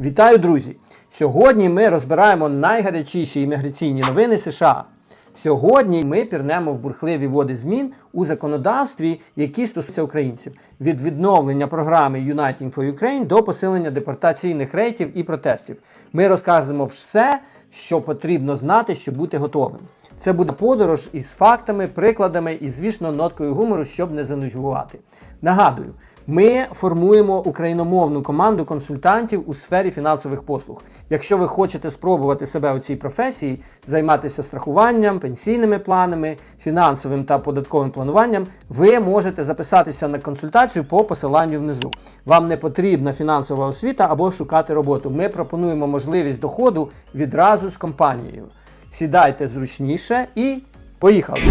Вітаю, друзі! Сьогодні ми розбираємо найгарячіші імміграційні новини США. Сьогодні ми пірнемо в бурхливі води змін у законодавстві, які стосуються українців, від відновлення програми Uniting for Ukraine до посилення депортаційних рейтів і протестів. Ми розкажемо все, що потрібно знати, щоб бути готовим. Це буде подорож із фактами, прикладами і, звісно, ноткою гумору, щоб не занудьгувати. Нагадую, ми формуємо україномовну команду консультантів у сфері фінансових послуг. Якщо ви хочете спробувати себе у цій професії, займатися страхуванням, пенсійними планами, фінансовим та податковим плануванням, ви можете записатися на консультацію по посиланню внизу. Вам не потрібна фінансова освіта або шукати роботу. Ми пропонуємо можливість доходу відразу з компанією. Сідайте зручніше і поїхали!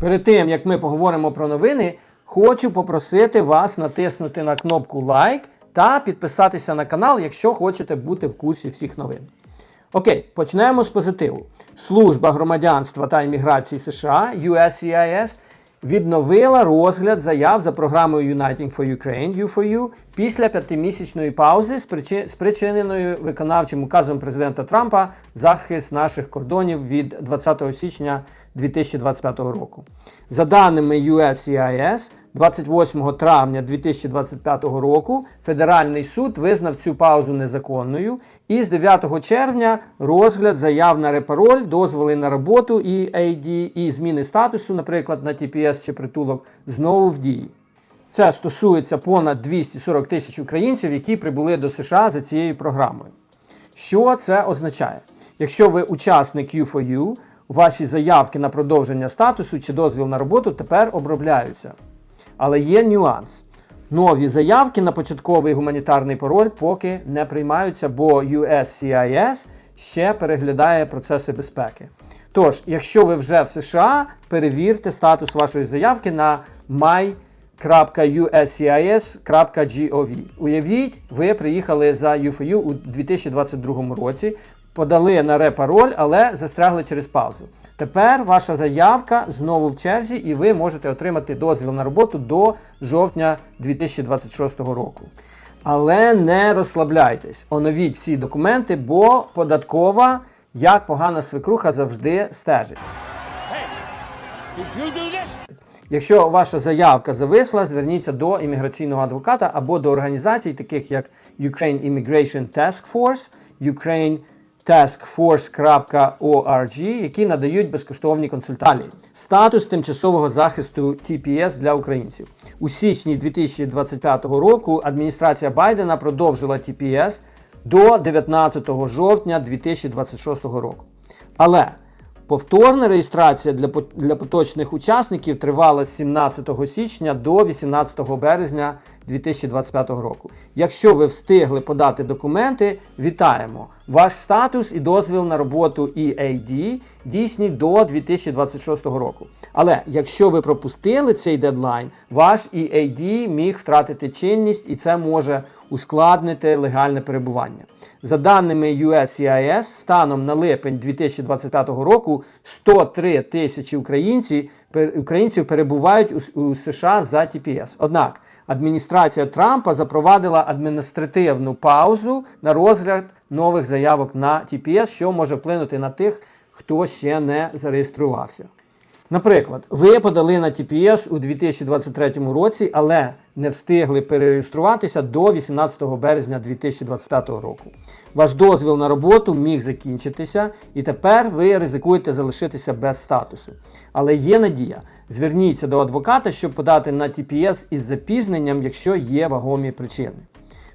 Перед тим як ми поговоримо про новини, хочу попросити вас натиснути на кнопку лайк та підписатися на канал, якщо хочете бути в курсі всіх новин. Окей, почнемо з позитиву. Служба громадянства та імміграції США USCIS відновила розгляд заяв за програмою Uniting for Ukraine U4U після п'ятимісячної паузи, спричи- спричиненої виконавчим указом президента Трампа захист наших кордонів від 20 січня 2025 року. За даними USCIS, 28 травня 2025 року Федеральний суд визнав цю паузу незаконною, і з 9 червня розгляд заяв на репароль, дозволи на роботу і AD, і зміни статусу, наприклад, на TPS чи притулок, знову в дії. Це стосується понад 240 тисяч українців, які прибули до США за цією програмою. Що це означає? Якщо ви учасник U4U, ваші заявки на продовження статусу чи дозвіл на роботу тепер обробляються. Але є нюанс. Нові заявки на початковий гуманітарний пароль поки не приймаються, бо USCIS ще переглядає процеси безпеки. Тож, якщо ви вже в США, перевірте статус вашої заявки на my.uscis.gov. Уявіть, ви приїхали за UFU у 2022 році, подали на репароль, але застрягли через паузу. Тепер ваша заявка знову в черзі, і ви можете отримати дозвіл на роботу до жовтня 2026 року. Але не розслабляйтесь, оновіть всі документи, бо податкова, як погана свекруха, завжди стежить. Якщо ваша заявка зависла, зверніться до імміграційного адвоката або до організацій, таких як Ukraine Immigration Task Force, Ukraine taskforce.org, які надають безкоштовні консультації. Статус тимчасового захисту TPS для українців. У січні 2025 року адміністрація Байдена продовжила TPS до 19 жовтня 2026 року. Але Повторна реєстрація для, для поточних учасників тривала з 17 січня до 18 березня 2025 року. Якщо ви встигли подати документи, вітаємо! Ваш статус і дозвіл на роботу EAD дійсні до 2026 року. Але якщо ви пропустили цей дедлайн, ваш EAD міг втратити чинність і це може ускладнити легальне перебування. За даними USCIS, станом на липень 2025 року 103 тисячі українців, перебувають у, США за TPS. Однак адміністрація Трампа запровадила адміністративну паузу на розгляд нових заявок на TPS, що може вплинути на тих, хто ще не зареєструвався. Наприклад, ви подали на TPS у 2023 році, але не встигли перереєструватися до 18 березня 2025 року. Ваш дозвіл на роботу міг закінчитися, і тепер ви ризикуєте залишитися без статусу. Але є надія. Зверніться до адвоката, щоб подати на TPS із запізненням, якщо є вагомі причини.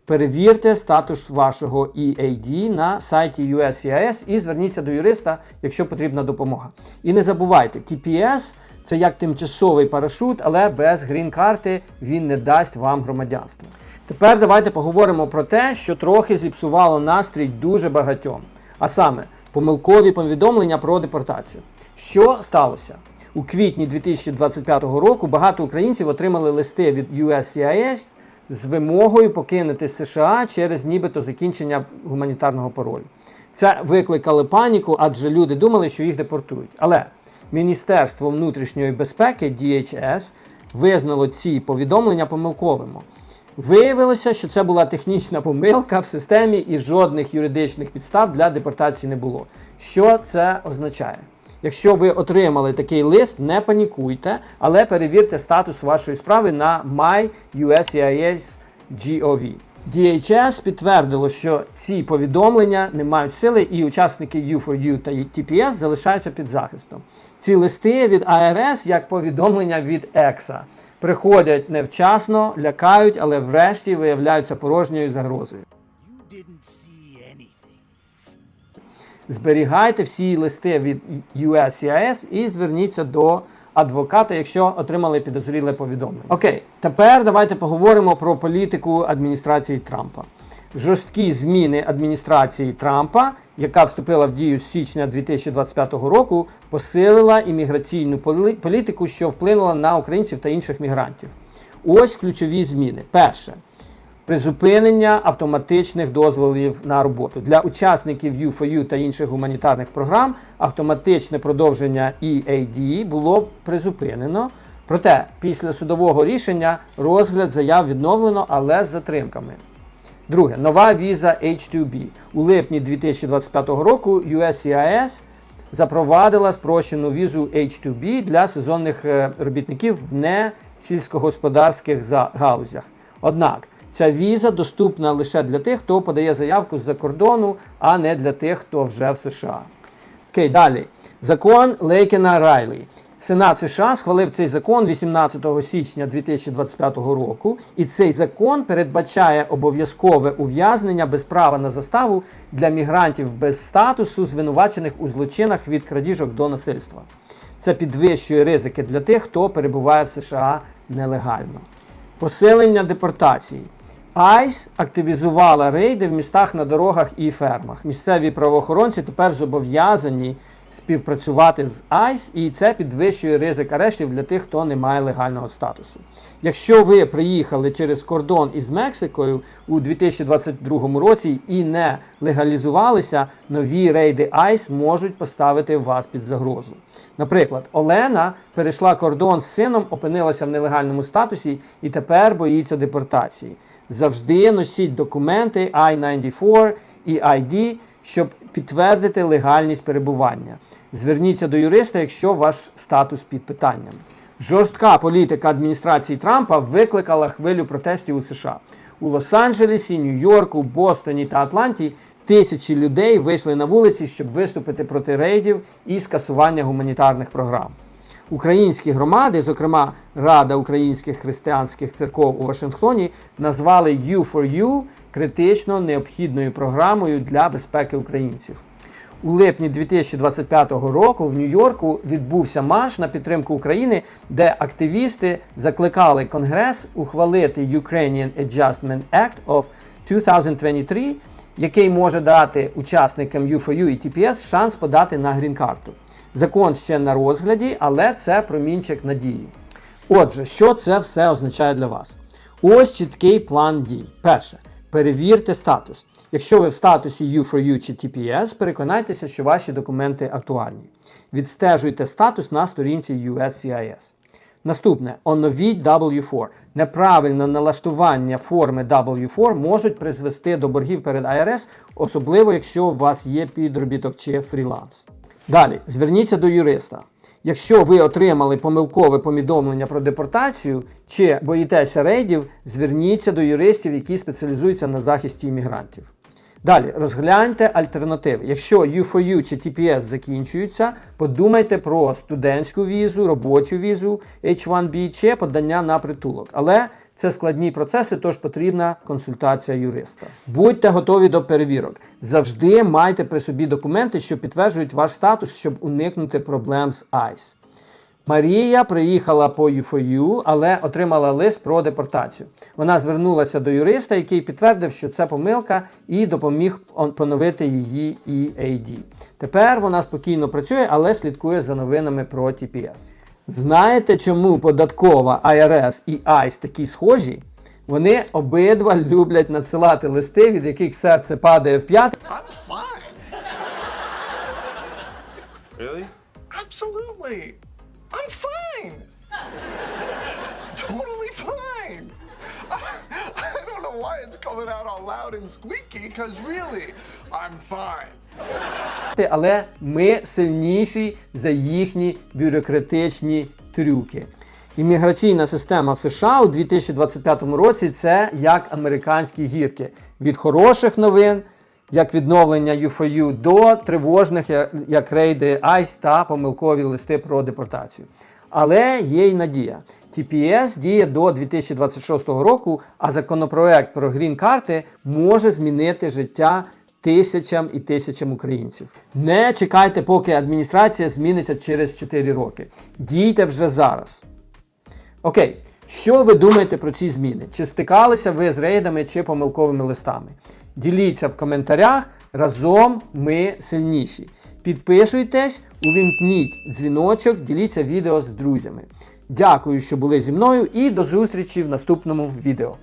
Перевірте статус вашого EAD на сайті USCIS і зверніться до юриста, якщо потрібна допомога. І не забувайте, TPS це як тимчасовий парашут, але без грін-карти він не дасть вам громадянства. Тепер давайте поговоримо про те, що трохи зіпсувало настрій дуже багатьом. А саме помилкові повідомлення про депортацію. Що сталося? У квітні 2025 року багато українців отримали листи від USCIS з вимогою покинути США через нібито закінчення гуманітарного паролю. Це викликало паніку, адже люди думали, що їх депортують. Але Міністерство внутрішньої безпеки DHS визнало ці повідомлення помилковими. Виявилося, що це була технічна помилка в системі і жодних юридичних підстав для депортації не було. Що це означає? Якщо ви отримали такий лист, не панікуйте, але перевірте статус вашої справи на myUSCIS.gov. DHS підтвердило, що ці повідомлення не мають сили, і учасники U4U та TPS залишаються під захистом. Ці листи від IRS як повідомлення від EXA приходять невчасно, лякають, але врешті виявляються порожньою загрозою. Зберігайте всі листи від USCIS і зверніться до адвоката, якщо отримали підозріле повідомлення. Окей, тепер давайте поговоримо про політику адміністрації Трампа. Жорсткі зміни адміністрації Трампа, яка вступила в дію з січня 2025 року, посилила імміграційну полі- політику, що вплинула на українців та інших мігрантів. Ось ключові зміни. Перше призупинення автоматичних дозволів на роботу для учасників U4U та інших гуманітарних програм. Автоматичне продовження EAD було призупинено. Проте після судового рішення розгляд заяв відновлено, але з затримками. Друге, нова віза H2B. У липні 2025 року USCIS запровадила спрощену візу H2B для сезонних е, робітників в не сільськогосподарських галузях. Однак ця віза доступна лише для тих, хто подає заявку з-за кордону, а не для тих, хто вже в США. Окей, далі. Закон Лейкена Райлі. Сенат США схвалив цей закон 18 січня 2025 року, і цей закон передбачає обов'язкове ув'язнення без права на заставу для мігрантів без статусу, звинувачених у злочинах від крадіжок до насильства. Це підвищує ризики для тих, хто перебуває в США нелегально. Посилення депортації. ICE активізувала рейди в містах на дорогах і фермах. Місцеві правоохоронці тепер зобов'язані співпрацювати з ICE, і це підвищує ризик арештів для тих, хто не має легального статусу. Якщо ви приїхали через кордон із Мексикою у 2022 році і не легалізувалися, нові рейди ICE можуть поставити вас під загрозу. Наприклад, Олена перейшла кордон з сином, опинилася в нелегальному статусі і тепер боїться депортації. Завжди носіть документи I-94 і ID, щоб підтвердити легальність перебування. Зверніться до юриста, якщо ваш статус під питанням. Жорстка політика адміністрації Трампа викликала хвилю протестів у США. У Лос-Анджелесі, Нью-Йорку, Бостоні та Атланті тисячі людей вийшли на вулиці, щоб виступити проти рейдів і скасування гуманітарних програм. Українські громади, зокрема Рада українських християнських церков у Вашингтоні, назвали U4U критично необхідною програмою для безпеки українців. У липні 2025 року в Нью-Йорку відбувся марш на підтримку України, де активісти закликали Конгрес ухвалити Ukrainian Adjustment Act of 2023, який може дати учасникам U4U і TPS шанс подати на грін-карту. Закон ще на розгляді, але це промінчик надії. Отже, що це все означає для вас? Ось чіткий план дій. Перше. Перевірте статус. Якщо ви в статусі U4U чи TPS, переконайтеся, що ваші документи актуальні. Відстежуйте статус на сторінці USCIS. Наступне оновіть W4. Неправильне налаштування форми W4 можуть призвести до боргів перед IRS, особливо якщо у вас є підробіток чи фріланс. Далі зверніться до юриста. Якщо ви отримали помилкове повідомлення про депортацію чи боїтеся рейдів, зверніться до юристів, які спеціалізуються на захисті іммігрантів. Далі розгляньте альтернативи. Якщо U4U чи TPS закінчуються, подумайте про студентську візу, робочу візу, H1B чи подання на притулок. Але це складні процеси, тож потрібна консультація юриста. Будьте готові до перевірок. Завжди майте при собі документи, що підтверджують ваш статус, щоб уникнути проблем з ICE. Марія приїхала по U4U, але отримала лист про депортацію. Вона звернулася до юриста, який підтвердив, що це помилка, і допоміг поновити її EAD. Тепер вона спокійно працює, але слідкує за новинами про TPS. Знаєте, чому податкова IRS і ICE такі схожі? Вони обидва люблять надсилати листи, від яких серце падає в п'яти. Really? Absolutely. I'm fine. totally fine. I, I don't know why it's coming out all loud and squeaky, because really, I'm fine. але ми сильніші за їхні бюрократичні трюки. Імміграційна система США у 2025 році це як американські гірки. Від хороших новин, як відновлення UFOU, до тривожних, як рейди ICE та помилкові листи про депортацію. Але є й надія. TPS діє до 2026 року, а законопроект про грін-карти може змінити життя тисячам і тисячам українців. Не чекайте, поки адміністрація зміниться через 4 роки. Дійте вже зараз. Окей, що ви думаєте про ці зміни? Чи стикалися ви з рейдами чи помилковими листами? Діліться в коментарях. Разом ми сильніші. Підписуйтесь, увімкніть дзвіночок, діліться відео з друзями. Дякую, що були зі мною, і до зустрічі в наступному відео.